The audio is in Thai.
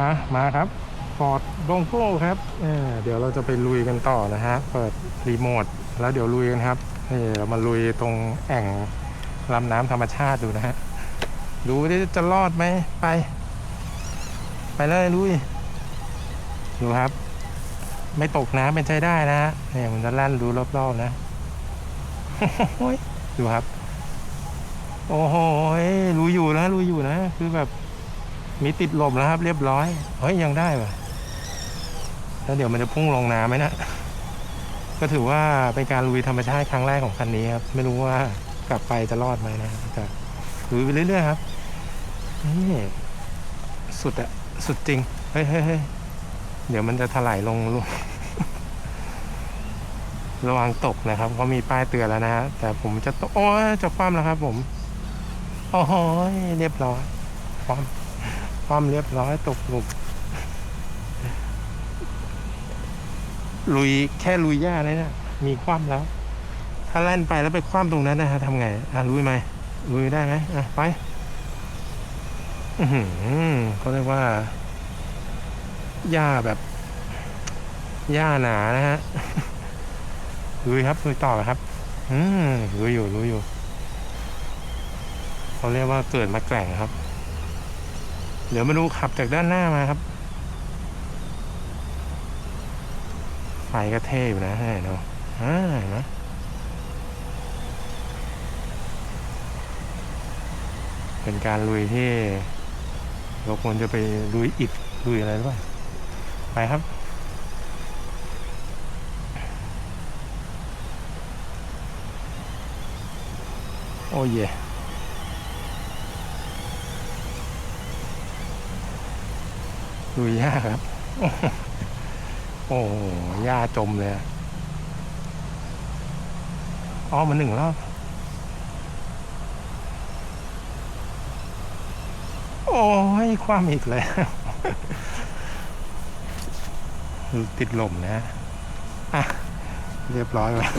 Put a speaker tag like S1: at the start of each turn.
S1: อะมาครับฟอร์ดบงโก้ครับเออเดี๋ยวเราจะไปลุยกันต่อนะฮะ เปิดรีโมทแล้วเดี๋ยวลุยกันครับนี่เรามาลุยตรงแอ่งลำน้ำธรรมชาติดูนะฮะ ดูดิจะรอดไหมไป ไปเลยลุย ดูครับ ไม่ตกน้ำเป็นใช้ได้นะฮะเนี่ยมันจะลั่นดูรอบๆนะดูครับ โอ้โหลุยอยู่นะลุยอยู่นะ คือแบบ มีติดลมแล้วครับ เรียบร้อย เฮ้ย ยังได้ว่ะ แล้วเดี๋ยวมันจะพุ่งลงน้ำไหมนะ ก็ถือว่าเป็นการลุยธรรมชาติครั้งแรกของคันนี้ครับ ไม่รู้ว่ากลับไปจะรอดไหมนะแต่ลุยไปเรื่อยๆครับ นี่สุดอะสุดจริง เฮ้ยเฮ้ยเฮ้ยเดี๋ยวมันจะถลายลงลงระวังตกนะครับเขามีป้ายเตือนแล้วนะฮะแต่ผมจะตกโอ้จะคว่ำแล้วครับ ผมโอ้โหเรียบร้อยคว่ำ ความเรียบร้อยตกหลุมลุยแค่ลุยหญ้าเลยนะมีคว่ำแล้ว ถ้าแล่นไปแล้วไปคว่ำตรงนั้นนะฮะทำไงอะลุยไหมลุยได้ไหมอะไปอือหือเขาเรียกว่าหญ้าแบบหญ้าหนานะฮะลุยครับลุยต่อครับ อืมลุยอยู่ลุยอยู่เขาเรียกว่าเกิดมาแกร่งครับ เดี๋ยวมาดูขับจากด้านหน้ามาครับ ไฟก็เท่อยู่นะเห็นเนาะอ่านไหมเป็นการลุยที่เราควรจะไปลุยอิฐลุยอะไรหรือเปล่าไปครับโอ้เย่ ลุยยาครับ โอ้โหหญ้าจมเลยอะอ้อมาหนึ่งรอบโอ้ยความอีกแล้วติดลมนะอะเรียบร้อยแล้ว